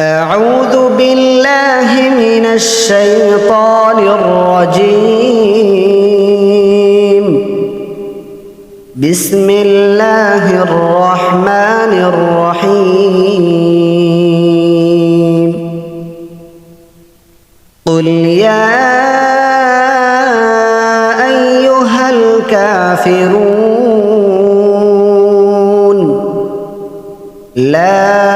أعوذ بالله من الشيطان الرجيم. بسم الله الرحمن الرحيم. قل يا أيها الكافرون لا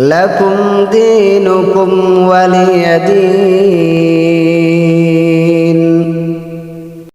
لكم دينكم ولي دين